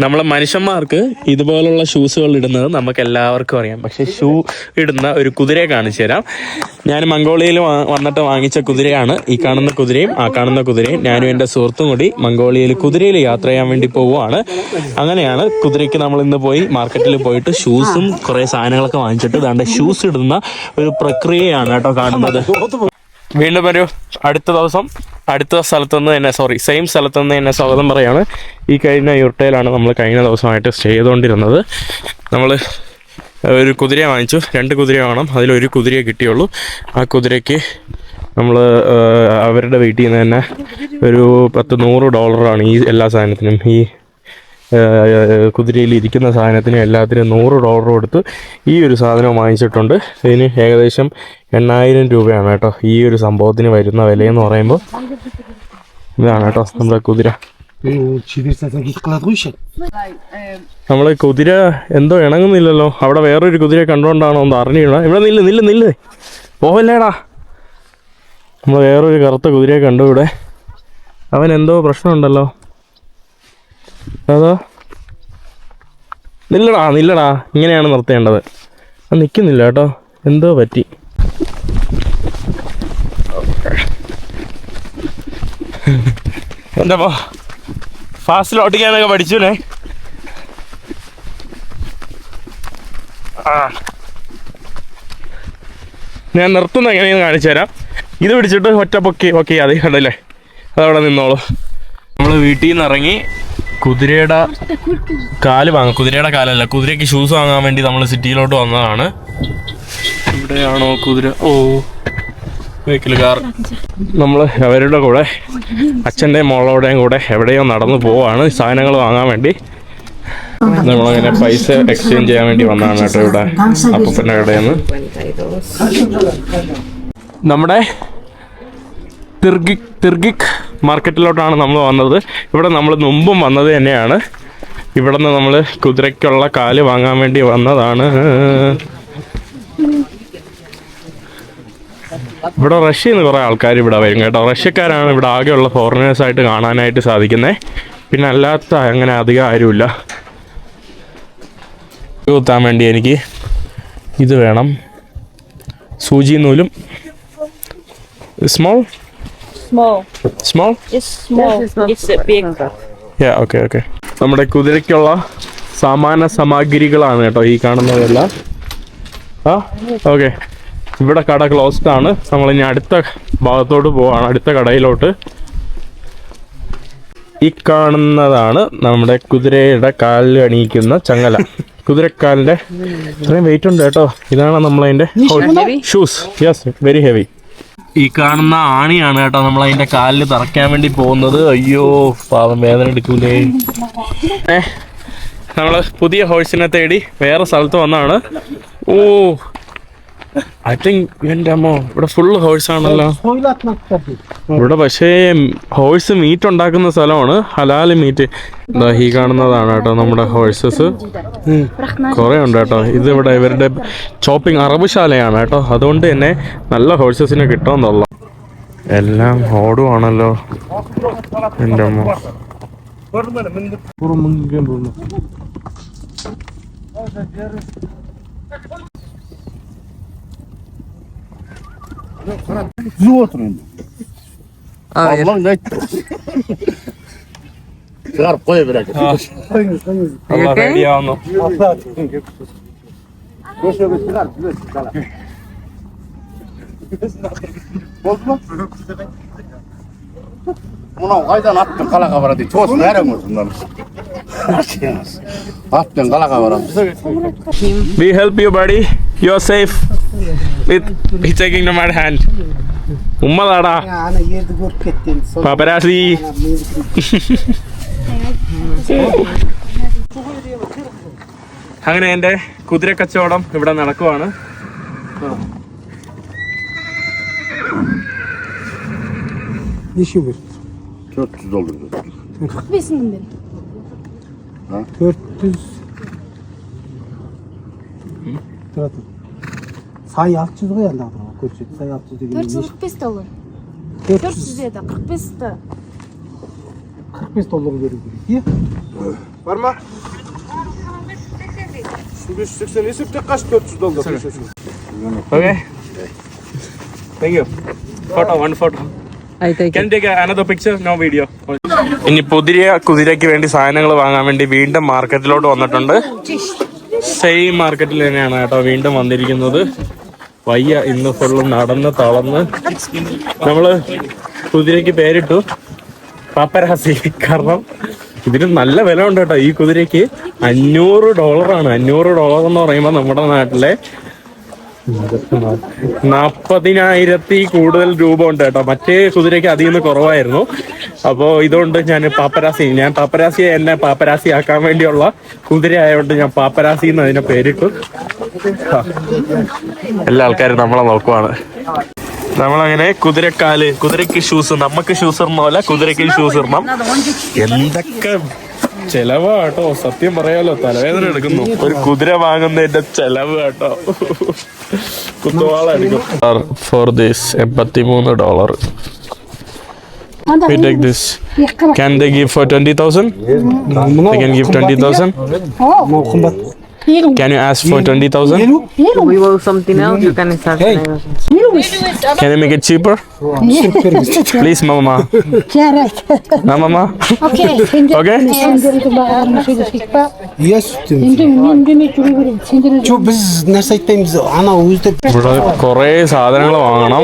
നമ്മളെ മനുഷ്യന്മാർക്ക് ഇതുപോലുള്ള ഷൂസുകൾ ഇടുന്നത് നമുക്ക് എല്ലാവർക്കും അറിയാം. പക്ഷെ ഷൂ ഇടുന്ന ഒരു കുതിരയെ കാണിച്ചു തരാം. ഞാൻ മംഗോളിയയിൽ വന്നിട്ട് വാങ്ങിച്ച കുതിരയാണ്. ഈ കാണുന്ന കുതിരയും ആ കാണുന്ന കുതിരയും ഞാനും എന്റെ സുഹൃത്തും കൂടി മംഗോളിയയിൽ കുതിരയിൽ യാത്ര ചെയ്യാൻ വേണ്ടി പോവുകയാണ്. അങ്ങനെയാണ് കുതിരയ്ക്ക് നമ്മൾ ഇന്ന് പോയി മാർക്കറ്റിൽ പോയിട്ട് ഷൂസും കുറേ സാധനങ്ങളൊക്കെ വാങ്ങിച്ചിട്ട് ദാണ്ട് ഷൂസ് ഇടുന്ന ഒരു പ്രക്രിയയാണ് കേട്ടോ കാണുന്നത്. വീണ്ടും ഒരു അടുത്ത ദിവസം അടുത്ത സ്ഥലത്തു നിന്ന് തന്നെ സോറി സെയിം സ്ഥലത്തു നിന്ന് തന്നെ സ്വാഗതം പറയാണ്. ഈ കഴിഞ്ഞ യുർട്ടയിലാണ് നമ്മൾ കഴിഞ്ഞ ദിവസമായിട്ട് സ്റ്റേ ചെയ്തുകൊണ്ടിരുന്നത്. നമ്മൾ ഒരു കുതിരയെ വാങ്ങിച്ചു. രണ്ട് കുതിര വേണം അതിലൊരു കുതിരയെ കിട്ടിയുള്ളൂ. ആ കുതിരയ്ക്ക് നമ്മൾ അവരുടെ വീട്ടിൽ നിന്ന് തന്നെ ഒരു പത്ത് നൂറ് ഡോളറാണ് ഈ എല്ലാ സാധനത്തിനും. ഈ കുതിരയിൽ ഇരിക്കുന്ന സാധനത്തിന് എല്ലാത്തിനും നൂറ് ഡോളർ കൊടുത്ത് ഈ ഒരു സാധനം വാങ്ങിച്ചിട്ടുണ്ട്. ഇതിന് ഏകദേശം എണ്ണായിരം രൂപയാണ് കേട്ടോ. ഈ ഒരു സംഭവത്തിന് വരുന്ന വിലയെന്ന് പറയുമ്പോൾ ഇതാണ് കേട്ടോ നമ്മുടെ കുതിര. നമ്മൾ കുതിര എന്തോ ഇണങ്ങുന്നില്ലല്ലോ. അവിടെ വേറൊരു കുതിര കണ്ടുകൊണ്ടാണോ ഒന്ന് അറിഞ്ഞിടണം ഇവിടെ നില്ല് നില്ല് നില്ല്. പോവല്ലേടാ. നമ്മൾ വേറൊരു കറുത്ത കുതിരയെ കണ്ടു ഇവിടെ. അവൻ എന്തോ പ്രശ്നമുണ്ടല്ലോ. അതോ. നില്ലടാ നില്ലടാ. ഇങ്ങനെയാണ് നിർത്തേണ്ടത്. അത് നിൽക്കുന്നില്ല കേട്ടോ. എന്തോ പറ്റി. എന്റെ ഫാസ്റ്റിൽ ഓട്ടിക്കാനൊക്കെ പഠിച്ചുല്ലേ ആ. ഞാൻ നിർത്തുന്ന എങ്ങനെയെന്ന് കാണിച്ചു തരാം. ഇത് പിടിച്ചിട്ട് ഒറ്റ പൊക്കി ഓക്കെ അതെ കണ്ടല്ലേ? അതവിടെ നിന്നോളൂ. നമ്മൾ വീട്ടിൽ നിന്ന് ഇറങ്ങി കുതിരയുടെ കാൽ വാങ്ങാം കുതിരയുടെ കാലല്ല. കുതിരയ്ക്ക് ഷൂസ് വാങ്ങാൻ വേണ്ടി നമ്മൾ സിറ്റിയിലോട്ട് വന്നതാണ്. ഇവിടെയാണോ കുതിര? ഓ. വെഹിക്കിൾ കാർ നമ്മൾ അവരുടെ കൂടെ അച്ഛന്റെയും മോളോടെയും കൂടെ എവിടെയോ നടന്നു പോവാണ് സാധനങ്ങൾ വാങ്ങാൻ വേണ്ടി. നമ്മളങ്ങനെ പൈസ എക്സ്ചേഞ്ച് ചെയ്യാൻ വേണ്ടി വന്നതാണ് കേട്ടോ ഇവിടെ അപ്പൂപ്പന്റെ കടയിൽ നിന്ന്. നമ്മുടെ തിർഗിക് തിർഗിക് മാർക്കറ്റിലോട്ടാണ് നമ്മൾ വന്നത്. ഇവിടെ നമ്മൾ മുമ്പും വന്നത് തന്നെയാണ്. ഇവിടെ നിന്ന് നമ്മൾ കുതിരയ്ക്കുള്ള കാൽ വാങ്ങാൻ വേണ്ടി വന്നതാണ്. ഇവിടെ റഷ്യയിൽ നിന്ന് കുറേ ആൾക്കാർ ഇവിടെ വരും കേട്ടോ. റഷ്യക്കാരാണ് ഇവിടെ ആകെയുള്ള ഫോറിനേഴ്സ് ആയിട്ട് കാണാനായിട്ട് സാധിക്കുന്നത് പിന്നെ അല്ലാത്ത അങ്ങനെ അധികം ആരുമില്ല. കുത്താൻ വേണ്ടി എനിക്ക് ഇത് വേണം. സൂചി നൂലും small Small. Small? It's small. It's a big. Yeah, okay, okay. നമ്മുടെ കുതിരയ്ക്കുള്ള സമാന സാമഗ്രികളാണ് കേട്ടോ ഈ കാണുന്നതെല്ലാം. ആ ഓക്കെ ഇവിടെ കട ക്ലോസ്ഡ് ആണ്. നമ്മൾ ഇനി അടുത്ത ഭാഗത്തോട്ട് പോവാണ്. അടുത്ത കടയിലോട്ട്. ഈ കാണുന്നതാണ് നമ്മുടെ കുതിരയുടെ കാലിൽ അണിയിക്കുന്ന ചങ്ങല. കുതിരക്കാലിന്റെ ഇത്രയും വെയിറ്റ് ഉണ്ട് കേട്ടോ. ഇതാണ് നമ്മളതിന്റെ ഷൂസ് യെസ് വെരി ഹെവി ഈ കാണുന്ന ആണിയാണ് കേട്ടോ നമ്മൾ അതിന്റെ കാലിൽ തറക്കാൻ വേണ്ടി പോകുന്നത്. അയ്യോ പാവം വേദന എടുക്കൂലേ. നമ്മൾ പുതിയ ഹോഴ്സിനെ തേടി വേറെ സ്ഥലത്ത് വന്നാണ്. ഓ ഐ തിങ്ക് എന്റെ അമ്മോ ഇവിടെ ഫുള്ള് ഹോഴ്സ് ആണല്ലോ. ഇവിടെ പക്ഷേ ഹോഴ്സ് മീറ്റ് ഉണ്ടാക്കുന്ന സ്ഥലമാണ്. ഹലാൽ മീറ്റ് ഈ കാണുന്നതാണ് കേട്ടോ നമ്മുടെ ഹോഴ്സസ് കുറേ ഉണ്ട് കേട്ടോ. ഇത് ഇവിടെ ഇവരുടെ ചോപ്പിംഗ് അറബുശാലയാണ് കേട്ടോ. അതുകൊണ്ട് തന്നെ നല്ല ഹോഴ്സസിനെ കിട്ടുമെന്നുള്ള എല്ലാം ഓടുവാണല്ലോ എന്റെ അമ്മ. Düz oturuyorsun. Hayır. Ah. Allah ne? Çıkarıp koy bırak. Allah verdi ya onu. Geç öbür çıkar. Gülesin sana. Bozma. Ulan kaydan attın kala kavara diye. Çoğusun nereye vurdun lan? attın kala kavara. We help you buddy. You're safe. With he's taking the mad hand. ഉമ്മതാടാ paparazzi അങ്ങനെ എന്റെ കുതിര കച്ചവടം ഇവിടെ നടക്കുവാണ് dişi bir. 400 doldurdu. 45 bin lira. 400 Dur atın. Say 600 koyan da adama. Koçuk. Say 600 dedi. 445 dolar. 400. 400 dedi. 45 da. 45 dolar veriyor. İyi. Var mı? Şu 180 isip de kaç 400 dolar. Okay thank you photo one photo Can take another picture? No video. ഇനി പുതിയ കുതിരയ്ക്ക് വേണ്ടി സാധനങ്ങൾ വാങ്ങാൻ വേണ്ടി വീണ്ടും മാർക്കറ്റിലോട്ട് വന്നിട്ടുണ്ട് same മാർക്കറ്റിൽ തന്നെയാണ് കേട്ടോ വീണ്ടും വന്നിരിക്കുന്നത് വയ്യ ഇന്ന് ഫുള്ളും നടന്ന് തളർന്ന് നമ്മൾ കുതിരയ്ക്ക് പേരിട്ടു. പാപ്പരാസി കാരണം ഇതിന് നല്ല വില ഉണ്ട് കേട്ടോ ഈ കുതിരയ്ക്ക്. അഞ്ഞൂറ് ഡോളറാണ് അഞ്ഞൂറ് ഡോളർ എന്ന് പറയുമ്പോൾ നമ്മുടെ നാട്ടിലെ നാപ്പതിനായിരത്തി കൂടുതൽ രൂപ ഉണ്ട് കേട്ടോ. മറ്റേ കുതിരയ്ക്ക് അതിൽ നിന്ന് കുറവായിരുന്നു. അപ്പോ ഇതുകൊണ്ട് ഞാൻ പാപ്പരാസി ഞാൻ പാപ്പരാസിയെ എന്നെ പാപ്പരാസി ആക്കാൻ വേണ്ടിയുള്ള കുതിര ആയതുകൊണ്ട് ഞാൻ പാപ്പരാസി എന്ന് അതിനെ പേരിട്ടു. എല്ലാ ആൾക്കാരും നമ്മളെ നോക്കുവാണ്. നമ്മളങ്ങനെ കുതിരക്കാൽ കുതിരക്ക് ഷൂസ് നമുക്ക് ഷൂസ് ഇടുന്ന പോലെ കുതിരക്ക് ഷൂസ് ഇടണം. എന്തൊക്കെ ചെലവാ കേട്ടോ. സത്യം പറയാലോ തലവേദന എടുക്കുന്നു. ഒരു കുതിര വാങ്ങുന്നതിന്റെ ചെലവ് കേട്ടോ. കുത്തുവാള എടുക്കും ഫോർ ദിസ് എൺപത്തിമൂന്ന് dollar We take this. Can they give for 20,000? They can give 20,000? Can you ask for 20,000? We will something else. You can start. Hey. Can you make it cheaper? Please, mama. Yeah, mama. Okay. okay. Yes. Burada കുറേ സാധനങ്ങൾ വാങ്ങണം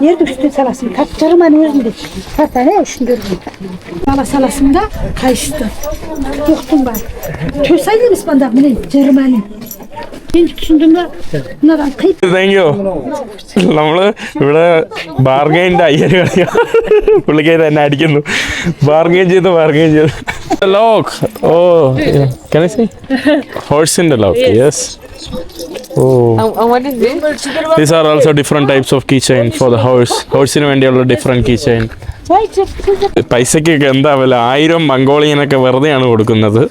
Yerde üstün salasını kaçırmanın özünde. Hatta ne düşünüyorum. Bala salasında kayıştı. Yoktum ben. Tüsaydım İspan'da bunu Cermani. Ben düşündüm thank you നമ്മള് ഇവിടെ ബാർഗൈൻ്റെ അയ്യര് കളിക്കാം പുള്ളിക്കാരി തന്നെ അടിക്കുന്നു bargain ചെയ്ത് ബാർഗൈൻ ചെയ്ത് ലോക്ക് ഓ കനസി ഹോഴ്സിൻ്റെ lock yes these are also different types of key chain for the horse ഹോഴ്സിന് വേണ്ടിയുള്ള ഡിഫറെന്റ് കീ ചെയിൻ പൈസക്കൊക്കെ എന്താ വില ആയിരം മംഗോളിയനൊക്കെ വെറുതെയാണ് കൊടുക്കുന്നത്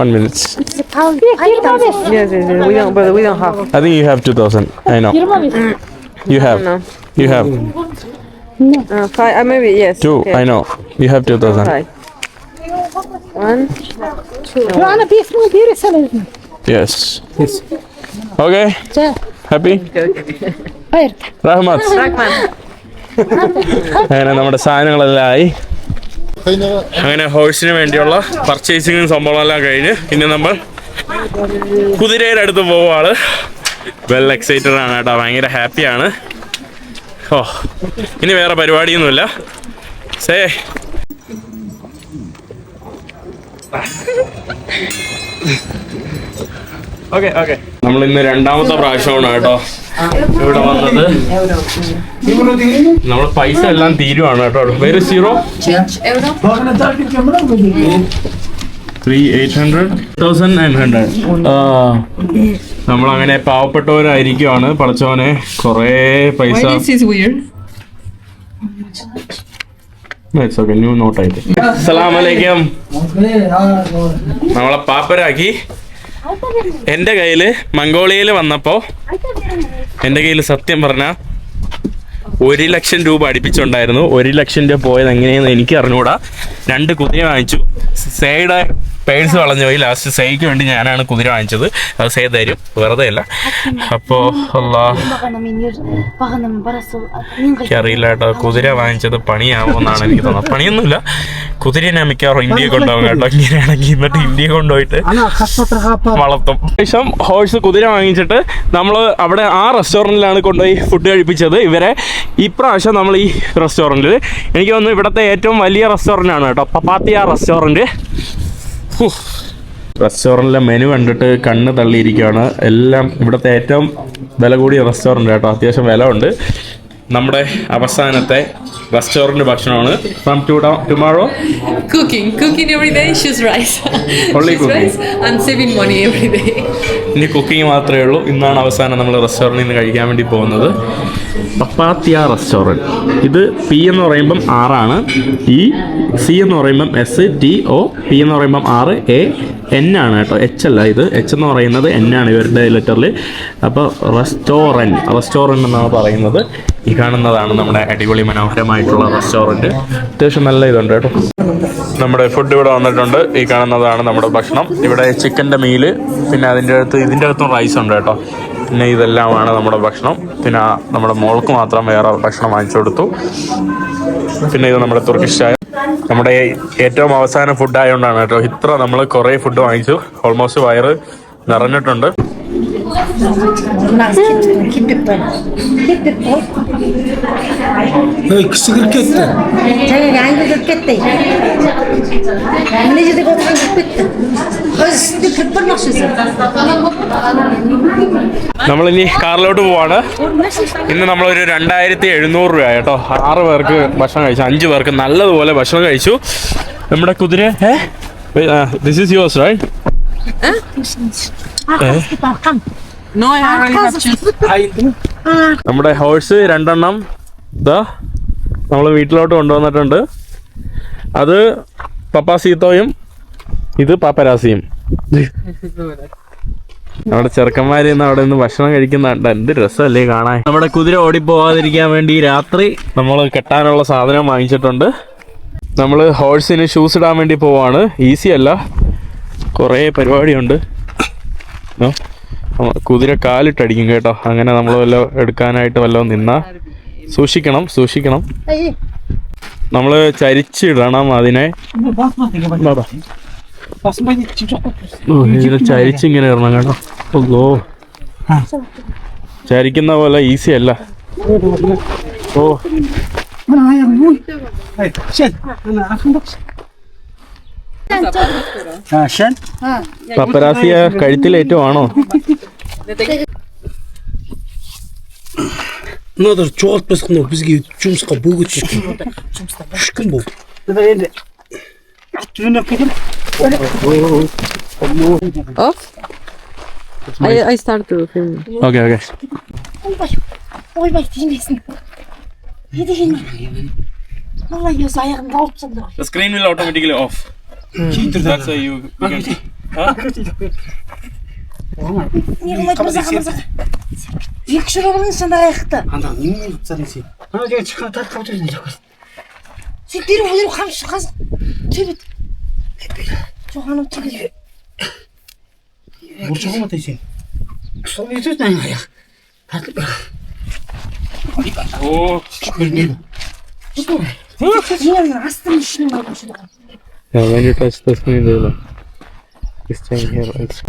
One minute. It's a pound. Yeah, yes, yes, yes. We don't, brother. We don't have. I think you have two thousand. I know. You have. No. You have. No. Uh, five. Uh, maybe yes. Two. Okay. I know. You have two thousand. Five. One. Two. Yes. Yes. Okay. Happy Rahmat അങ്ങനെ നമ്മുടെ സാധനങ്ങളെല്ലാം ആയി. അങ്ങനെ ഹോഴ്സിന് വേണ്ടിയുള്ള പർച്ചേസിങ്ങും സംഭവമെല്ലാം കഴിഞ്ഞ് ഇന്ന് നമ്മൾ കുതിരയുടെ അടുത്ത് പോവാൾ വെൽ എക്സൈറ്റഡ് ആണ് കേട്ടോ. ഭയങ്കര ഹാപ്പിയാണ് ഓ ഇനി വേറെ പരിപാടിയൊന്നുമില്ല. Say Yeah. നമ്മൾ ഇന്ന് രണ്ടാമത്തെ പ്രാവശ്യമാണ് കേട്ടോ. ഇവിടെ വന്നത്. നമ്മൾ പൈസ എല്ലാം തീരുവാണ് കേട്ടോ. വേറെ zero? Three eight hundred thousand nine hundred നമ്മളങ്ങനെ പാവപ്പെട്ടവരായിരിക്കുവാണ് പഠിച്ചവനെ കുറേ പൈസ. ന്യൂ നോട്ട് ആയിട്ട്. അസ്സലാമലൈക്കും നമ്മളെ പാപ്പരാക്കി. എന്റെ കയ്യിൽ മംഗോളിയയിൽ വന്നപ്പോൾ എന്റെ കയ്യിൽ സത്യം പറഞ്ഞാൽ ഒരു ലക്ഷം രൂപ അടുപ്പിച്ചുണ്ടായിരുന്നു. ഒരു ലക്ഷം രൂപ പോയത് എങ്ങനെയെന്ന് എനിക്ക് അറിഞ്ഞുകൂടാ രണ്ട് കുതിര വാങ്ങിച്ചു. സേയുടെ പേഴ്സ് വളഞ്ഞു പോയി. ലാസ്റ്റ് സേയ്ക്ക് വേണ്ടി ഞാനാണ് കുതിര വാങ്ങിച്ചത്. അത് സേ തരും. വെറുതെ അല്ല. അപ്പോൾ അറിയില്ല കേട്ടോ. കുതിര വാങ്ങിച്ചത് പണിയാവുമെന്നാണ് എനിക്ക് തോന്നുന്നത്. പണിയൊന്നുമില്ല. കുതിര ഞാൻ മിക്കവാറും ഇന്ത്യയെ കൊണ്ടുപോകും കേട്ടോ. ഇങ്ങനെയാണെങ്കിൽ എന്നിട്ട് ഇന്ത്യയെ കൊണ്ടുപോയിട്ട് വളർത്തും. ശേഷം ഹോഴ്സ് കുതിര വാങ്ങിച്ചിട്ട് നമ്മൾ അവിടെ ആ റെസ്റ്റോറന്റിലാണ് കൊണ്ടുപോയി ഫുഡ് കഴിപ്പിച്ചത്. ഇവരെ ഇപ്രാവശ്യം നമ്മൾ ഈ റെസ്റ്റോറന്റിൽ എനിക്ക് തോന്നുന്നു ഇവിടുത്തെ ഏറ്റവും വലിയ റെസ്റ്റോറന്റ് ആണ് കേട്ടോ. പപ്പാത്തിയ റെസ്റ്റോറന്റ് റെസ്റ്റോറന്റിലെ മെനു കണ്ടിട്ട് കണ്ണ് തള്ളിയിരിക്കുകയാണ്. എല്ലാം ഇവിടുത്തെ ഏറ്റവും വില കൂടിയ റെസ്റ്റോറന്റ് കേട്ടോ. അത്യാവശ്യം വില ഉണ്ട്. നമ്മുടെ അവസാനത്തെ റെസ്റ്റോറന്റ് ഭക്ഷണമാണ്. From to tomorrow cooking cooking day, choose rice. Only choose cooking. rice and saving money every ഇനി കുക്കിംഗ് മാത്രമേ ഉള്ളൂ. ഇന്നാണ് അവസാനം നമ്മൾ റെസ്റ്റോറന്റിൽ നിന്ന് കഴിക്കാൻ വേണ്ടി പോകുന്നത്. പപ്പാത്തിയ റെസ്റ്റോറന്റ്. ഇത് പി എന്ന് പറയുമ്പം ആറാണ് ഈ സി എന്ന് പറയുമ്പം എസ് ടി ഒ പി എന്ന് പറയുമ്പം ആറ് എ എൻ ആണ് കേട്ടോ. എച്ച് അല്ല ഇത്. എച്ച് എന്ന് പറയുന്നത് എൻ ആണ് ഇവരുടെ ലെറ്ററിൽ അപ്പോൾ റെസ്റ്റോറന്റ് റെസ്റ്റോറന്റ് എന്നാണ് പറയുന്നത്. ഈ കാണുന്നതാണ് നമ്മുടെ അടിപൊളി മനോഹരമായിട്ടുള്ള റെസ്റ്റോറന്റ് അത്യാവശ്യം നല്ല ഇതുണ്ട് കേട്ടോ. നമ്മുടെ ഫുഡ് ഇവിടെ വന്നിട്ടുണ്ട്. ഈ കാണുന്നതാണ് നമ്മുടെ ഭക്ഷണം. ഇവിടെ ചിക്കന്റെ മീൽ പിന്നെ അതിന്റെ അടുത്ത് ഇതിന്റെ അകത്തും റൈസ് ഉണ്ട് കേട്ടോ. പിന്നെ ഇതെല്ലാമാണ് നമ്മുടെ ഭക്ഷണം. പിന്നെ നമ്മുടെ മോൾക്ക് മാത്രം വേറെ ഭക്ഷണം വാങ്ങിച്ചു കൊടുത്തു. പിന്നെ ഇത് നമ്മുടെ തുർക്കിഷ് ചായ. നമ്മുടെ ഏറ്റവും അവസാന ഫുഡ് ആയതുകൊണ്ടാണ് കേട്ടോ ഇത്ര നമ്മൾ കുറേ ഫുഡ് വാങ്ങിച്ചു. ഓൾമോസ്റ്റ് വയറ് നിറഞ്ഞിട്ടുണ്ട്. 에 നമ്മളിനി കാറിലോട്ട് പോവാണ്. ഇന്ന് നമ്മളൊരു രണ്ടായിരത്തി എഴുന്നൂറ് രൂപ കേട്ടോ. ആറ് പേർക്ക് ഭക്ഷണം കഴിച്ചു. അഞ്ച് പേർക്ക് നല്ലതുപോലെ ഭക്ഷണം കഴിച്ചു. നമ്മുടെ കുതിര ദിസ് ഈസ് യുവേഴ്സ് റൈറ്റ്. നമ്മുടെ ഹോഴ്സ് രണ്ടെണ്ണം. ഇതാ നമ്മൾ വീട്ടിലോട്ട് കൊണ്ടുവന്നിട്ടുണ്ട്. അത് പപ്പാസീത്തോയും ഇത് പാപ്പരാസിയും. നമ്മുടെ ചെറുക്കന്മാര് ഇന്ന് അവിടെ നിന്ന് ഭക്ഷണം കഴിക്കുന്നുണ്ട്. എന്ത് രസമല്ലേ കാണാൻ. നമ്മുടെ കുതിര ഓടിപ്പോവാതിരിക്കാൻ വേണ്ടി രാത്രി നമ്മൾ കെട്ടാനുള്ള സാധനം വാങ്ങിച്ചിട്ടുണ്ട്. നമ്മൾ ഹോഴ്സിന് ഷൂസ് ഇടാൻ വേണ്ടി പോവാണ്. ഈസി അല്ല. കുറേ പരിപാടിയുണ്ട്. കുതിര കാലിട്ടടിക്കും കേട്ടോ. അങ്ങനെ നമ്മൾ വല്ല എടുക്കാനായിട്ട് വല്ലതും നിന്നാ സൂക്ഷിക്കണം സൂക്ഷിക്കണം. നമ്മൾ ചരിച്ചിടണം അതിനെ. ചരിച്ചിങ്ങനെ ഇടണം കേട്ടോ ഓ ചരിക്കുന്ന പോലെ ഈസി അല്ല ഓ പപ്പരാസിയ കഴുത്തിലേറ്റമാണോ Надо же чувак пескнул, без гей, чумска, бугучи. Шкамбу. Давай, Off? I, I start to film. Okay, okay. Oy bak değmesin. Ne diyeyim? Vallahi göz ayarım dolpsun da. The screen will automatically off. That's how you, you get. Ha? Yakışır olanın sana ayakta. Anam, ne yapsın sen? Ha, geç, kalk, kalk, kalk, kalk. Сен дереу дереу қамшы қазық. Тебет. Жоқ анау тиген. Бұршығы ма тайсен? Сол етеді әң аяқ. Тартып бір. О, көрмеймін. Астың ішінің бар. Я, when you touch the snow, they look. This time here, it's...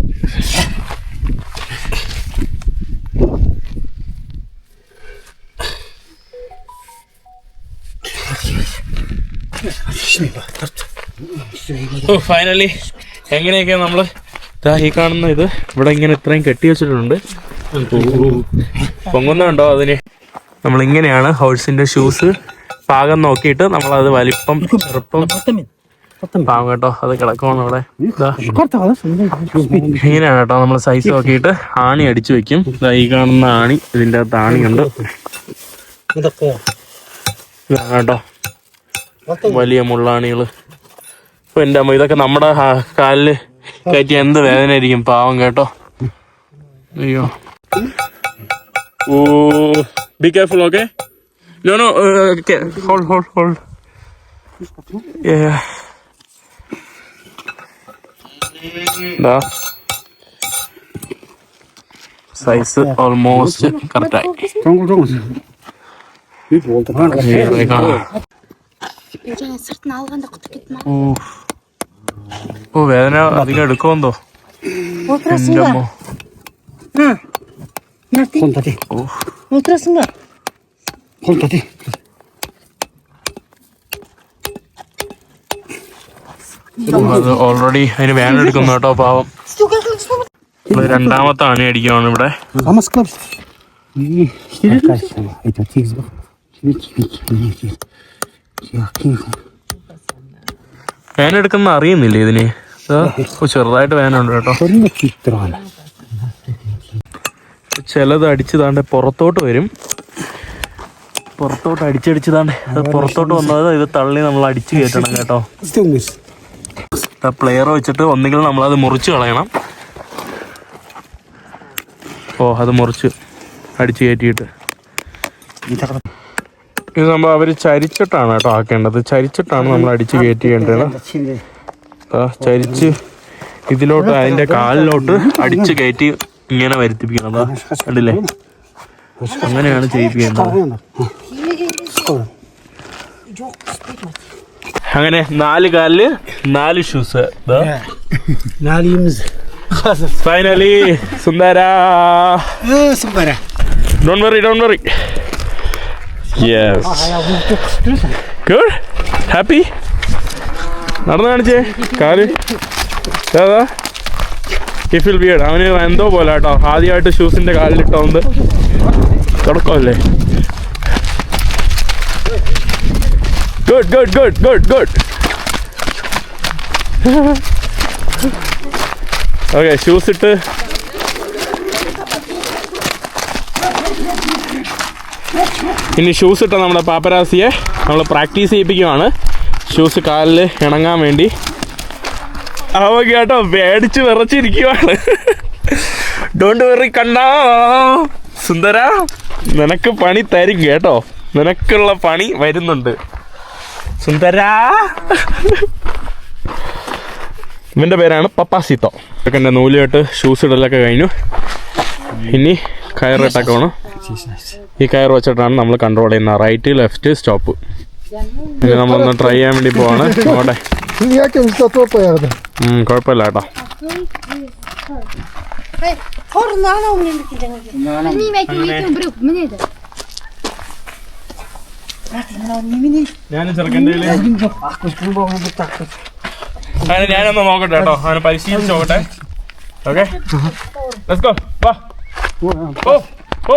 oh finally എങ്ങനെയൊക്കെ നമ്മൾ ഈ കാണുന്ന ഇത് ഇവിടെ ഇങ്ങനെ ഇത്രയും കെട്ടി വെച്ചിട്ടുണ്ട്. പൊങ്ങുന്നുണ്ടോ അതിന്? നമ്മൾ ഇങ്ങനെയാണ് ഹോഴ്സിന്റെ ഷൂസ് പാകം നോക്കിയിട്ട് നമ്മൾ അത് വലിപ്പം ചെറുപ്പം പാകം കേട്ടോ അത് കിടക്കണം അവിടെ ഇങ്ങനെയാണ് കേട്ടോ നമ്മൾ സൈസ് നോക്കിയിട്ട് ആണി അടിച്ചു വെക്കും. ഈ കാണുന്ന ആണി ഇതിന്റെ അകത്ത് ആണിയുണ്ട്. കേട്ടോ. വലിയ മുള്ളാണികൾ. ഇപ്പൊ എന്റെ അമ്മ ഇതൊക്കെ നമ്മുടെ കാലിൽ കയറ്റി എന്ത് വേദന ആയിരിക്കും പാവം കേട്ടോ. അയ്യോ. ഓ be careful okay no no hold hold hold size almost കറക്റ്റായി жаңа сыртын алғанда құтып кеттім бұл വേദന അധികം എടുക്കുമെന്തോ отырасың ба ha мәрте қолын тати отырасың ба қолын тати അത് ഓൾറെഡി അതിന് വേദന എടുക്കുന്നു കേട്ടോ പാവം ഇത് രണ്ടാമത്തെ ആണി അടിക്കുകയാണ് ഇവിടെ Vamos, Клапс. Ай, это тихо. Тихо, тихо, тихо. വേന എടുക്കുന്ന അറിയുന്നില്ല ഇതിന്? ചെറുതായിട്ട് വേനുണ്ട് കേട്ടോ. ചിലത് അടിച്ചതാണ്ട് പുറത്തോട്ട് വരും. പുറത്തോട്ട് അടിച്ചടിച്ചതാണ്ട് അത് പുറത്തോട്ട് വന്നത് ഇത് തള്ളി നമ്മൾ അടിച്ചു കയറ്റണം കേട്ടോ. പ്ലെയർ വെച്ചിട്ട് ഒന്നുകിൽ അത് മുറിച്ച് കളയണം. ഓ അത് മുറിച്ച് അടിച്ചു കയറ്റിയിട്ട്. ഇത് സംഭവം അവർ ചരിച്ചിട്ടാണ് കേട്ടോ ആക്കേണ്ടത്. ചരിച്ചിട്ടാണ് നമ്മൾ അടിച്ച് കയറ്റി ചെയ്യേണ്ടത് ചരിച്ച് ഇതിലോട്ട് അതിന്റെ കാലിലോട്ട് അടിച്ച് കയറ്റി ഇങ്ങനെ വരുത്തിപ്പിക്കണം. കണ്ടില്ലേ? അങ്ങനെയാണ് ചെയ്യിപ്പിക്കേണ്ടത്. അങ്ങനെ നാല് കാലിൽ നാല് shoes. Finally Sundara. Don't worry don't worry yes good happy നടന്നു കാണിച്ചേ. കാൽ. ഏതാ ഈ ഫിൽ ബിയഡ് അവന് എന്തോ പോലെ കേട്ടോ ആദ്യമായിട്ട് ഷൂസിന്റെ കാലിലിട്ടോണ്ട്. തുടക്കമല്ലേ? Good good good good good okay shoes ഇട്ട് ഇനി ഷൂസ് ഇട്ട നമ്മുടെ പാപ്പരാസിയെ നമ്മൾ പ്രാക്ടീസ് ചെയ്യിപ്പിക്കുവാണ്. ഷൂസ് കാലിൽ ഇണങ്ങാൻ വേണ്ടി. അവ കേട്ടോ പേടിച്ച് വിറച്ചിരിക്കുവാണ്. ഡോണ്ട് വെറി കണ്ടാ സുന്ദര നിനക്ക് പണി തരും കേട്ടോ. നിനക്കുള്ള പണി വരുന്നുണ്ട്. സുന്ദരാ. ഇവന്റെ പേരാണ് പപ്പാസിത്തോ. ഇതൊക്കെ എന്റെ നൂലുകെട്ട് ഷൂസ് ഇടലൊക്കെ കഴിഞ്ഞു. ഇനി കയറിട്ടൊക്കെ വേണം. ഈ കയർ വെച്ചിട്ടാണ് നമ്മൾ കൺട്രോൾ ചെയ്യുന്നത്. റൈറ്റ് ലെഫ്റ്റ് സ്റ്റോപ്പ് ഇനി നമ്മളൊന്ന് ട്രൈ ചെയ്യാൻ വേണ്ടി പോവാണ്. അവിടെ കുഴപ്പമില്ല ഞാനൊന്ന് നോക്കട്ടെ കേട്ടോ. അവനെ പരിശീലിച്ച് നോക്കട്ടെ. ഓക്കെ ഓ. ഓ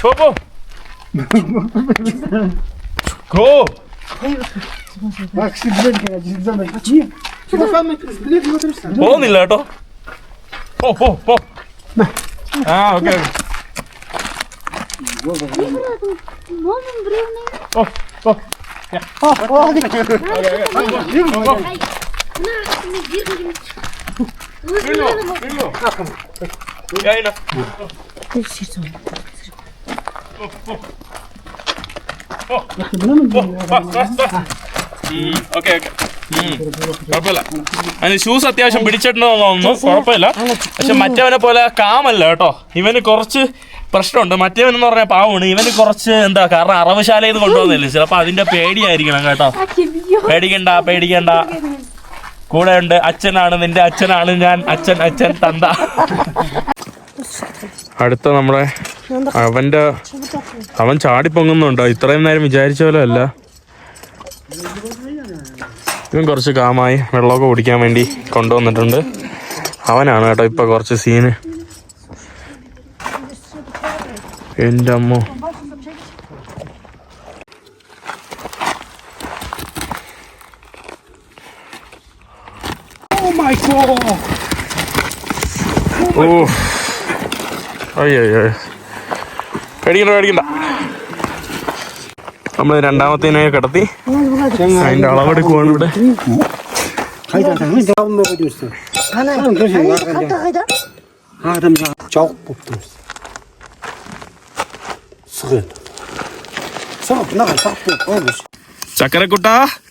പോ പോ ഗോ പോകുന്നില്ല കേട്ടോ പോ പോ പോ ആ ഓക്കെ ഓ ഓ Ja, ina. Okay okay. കുഴപ്പമില്ല. അതിന് ഷൂസ് അത്യാവശ്യം പിടിച്ചിട്ടുണ്ടോ തോന്നുന്നു. കുഴപ്പമില്ല. പക്ഷെ മറ്റവനെ പോലെ കാമല്ല കേട്ടോ. ഇവന് കുറച്ച് പ്രശ്നമുണ്ട്. മറ്റവൻ എന്ന് പറഞ്ഞാൽ പാവമാണ്. ഇവന് കുറച്ച് എന്താ കാരണം അറവശാലയിൽ നിന്ന് കൊണ്ടുവന്നില്ല? ചിലപ്പോൾ അതിന്റെ പേടിയായിരിക്കണം കേട്ടോ. പേടിക്കണ്ട പേടിക്കണ്ട. കൂടെ ഉണ്ട് അച്ഛനാണ് നിന്റെ അച്ഛനാണ് ഞാൻ. അച്ഛൻ അച്ഛൻ തന്ത. അടുത്ത നമ്മളെ അവന്റെ അവൻ ചാടി പൊങ്ങുന്നുണ്ടോ ഇത്രയും നേരം വിചാരിച്ച പോലെ അല്ല. ഇവൻ കുറച്ച് കാമായി വെള്ളമൊക്കെ കുടിക്കാൻ വേണ്ടി കൊണ്ടുവന്നിട്ടുണ്ട്. അവനാണ് കേട്ടോ ഇപ്പൊ കുറച്ച് സീന് എന്റെ അമ്മോ. ഓ god. അയ്യോ പേടിക്കണ്ട പേടിക്കണ്ട നമ്മൾ രണ്ടാമത്തേനെ കിടത്തി അതിന്റെ അളവെടുക്കുവാണ് ഇവിടെ. ചക്കരക്കുട്ട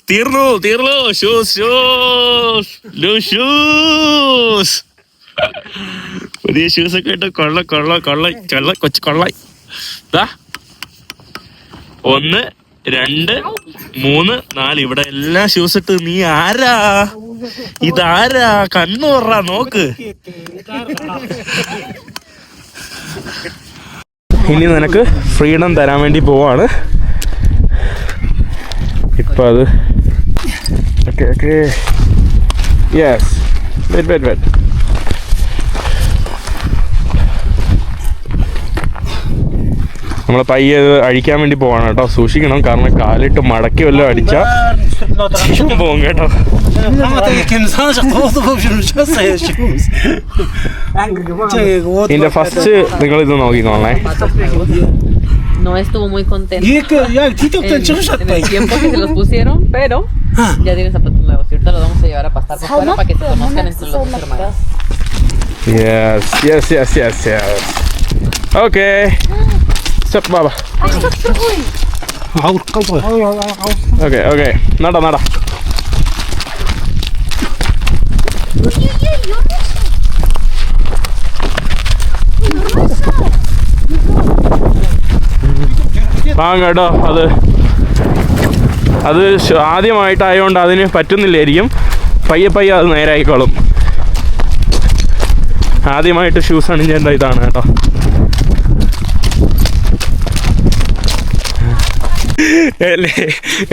തീർന്നു തീർന്നു. ഷൂസ് ഷൂസ് ലൂ ഷൂസ് പുതിയ ഷൂസ് ഒക്കെ ഇട്ട് കൊള്ള കൊള്ള കൊള്ള കൊള്ള കൊച്ചു കൊള്ള. ദാ. ഒന്ന് രണ്ട് മൂന്ന് നാല്. ഇവിടെ എല്ലാ ഷൂസ് ഇട്ട് നീ ആരാ? ഇതാരാ? കണ്ണുറ നോക്ക്. ഇനി നിനക്ക് ഫ്രീഡം തരാൻ വേണ്ടി പോവാണ്. ഇപ്പൊ അത് okay okay. Yes. Wait, wait, wait. നമ്മൾ പയ്യെ അഴിക്കാൻ വേണ്ടി പോവാണ് കേട്ടോ സൂക്ഷിക്കണം കാരണം കാലിട്ട് മടക്കി വല്ലതും അടിച്ചാൽ പോകും കേട്ടോ. ഇതിന്റെ ഫസ്റ്റ് നിങ്ങൾ ഇത് നോക്കിക്കോളേ no estuvo muy contento. Y es que ya el sitio en, en el tiempo que se los pusieron, pero ah. ya tienen zapatos nuevos. Y ahorita los vamos a llevar a pasar por fuera para que se conozcan entre los dos hermanos. Yes, yes, yes, yes, yes. Okay. Stop, Baba. Okay, okay. Nada, nada. നട കേട്ടോ അത് അത് ആദ്യമായിട്ടായതുകൊണ്ട് അതിന് പറ്റുന്നില്ലായിരിക്കും. പയ്യെ പയ്യെ അത് നേരായിക്കോളും. ആദ്യമായിട്ട് shoes അണിഞ്ഞേണ്ട ഇതാണ് കേട്ടോ.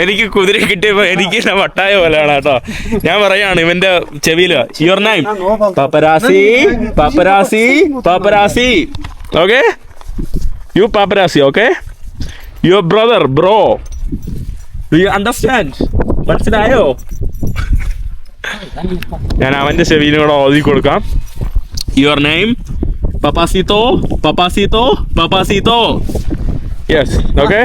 എനിക്ക് കുതിര കിട്ടിയപ്പോ എനിക്ക് വട്ടായ പോലെയാണ് കേട്ടോ. ഞാൻ പറയാണ് ഇവന്റെ ചെവിയിൽ your name paparazzi paparazzi paparazzi okay you paparazzi okay your brother bro do you understand മനസ്സിലായോ? ഞാൻ അവന്റെ ചെവിയിലും കൂടെ ഓതി കൊടുക്കാം. യുവർ നെയിം പപ്പാസിത്തോ പപ്പാസിത്തോ പപ്പാസിത്തോ yes okay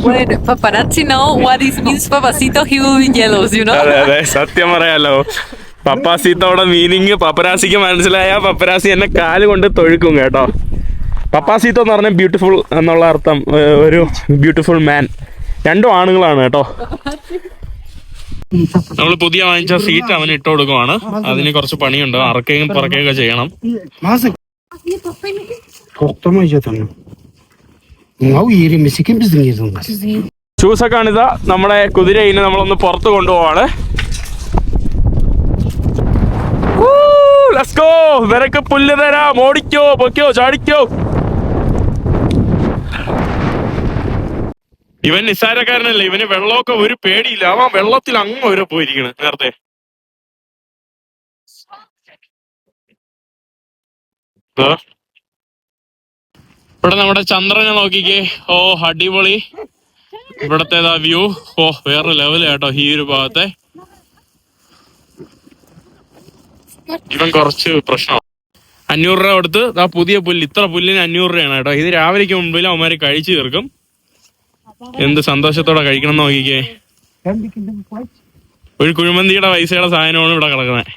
When paparazzi know what this means papacito, he will be jealous, you know? അതെ അതെ. സത്യം പറയാലോ. പപ്പാസിത്തോടെ മീനിങ് പപ്പരാസിക്ക് മനസ്സിലായ പപ്പരാസി എന്നെ കാൽ കൊണ്ട് തൊഴുക്കും കേട്ടോ. പപ്പാസിത്തോ എന്ന് പറഞ്ഞാൽ ബ്യൂട്ടിഫുൾ എന്നുള്ള അർത്ഥം ഒരു ബ്യൂട്ടിഫുൾ മാൻ രണ്ടും ആണുങ്ങളാണ് കേട്ടോ. നമ്മൾ പുതിയ വാങ്ങിച്ച സീറ്റ് അവന് ഇട്ട് കൊടുക്കുവാണ്. അതിന് കുറച്ച് പണിയുണ്ട്. അറക്കുകയും പറക്കുകയൊക്കെ ചെയ്യണം? ഷൂസൊക്കെ ആണിതാ. നമ്മുടെ കുതിരയിനെ നമ്മളൊന്ന് പുറത്ത് കൊണ്ടുപോവാണ്. ഗോ നിനക്ക് പുല്ല് തരാം. ഓടിക്കോ പൊക്കോ ചാടിക്കോ. ഇവൻ നിസ്സാരക്കാരനല്ല. ഇവന് വെള്ളമൊക്കെ ഒരു പേടിയില്ല. അവൻ വെള്ളത്തിൽ അങ്ങ് വരെ പോയിരിക്കണ്. നേരത്തെ. ഇവിടെ നമ്മുടെ ചന്ദ്രനെ നോക്കിക്കേ. ഓ അടിപൊളി. ഇവിടത്തെ വ്യൂ ഓ വേറെ ലെവലാട്ടോ ഈ ഒരു ഭാഗത്തെ. ഇവൻ കുറച്ച് പ്രശ്നം അഞ്ഞൂറ് രൂപ കൊടുത്ത് ആ പുതിയ പുല്ല് ഇത്ര പുല്ലിന് അഞ്ഞൂറ് രൂപയാണ് കേട്ടോ. ഇത് രാവിലേക്ക് മുമ്പിൽ അവന്മാര് കഴിച്ചു തീർക്കും. എന്ത് സന്തോഷത്തോടെ കഴിക്കണം എന്ന് നോക്കിക്കേ. ഒരു കുഴിമന്തിയുടെ പൈസയുടെ സാധനമാണ് ഇവിടെ കിടക്കുന്നത്.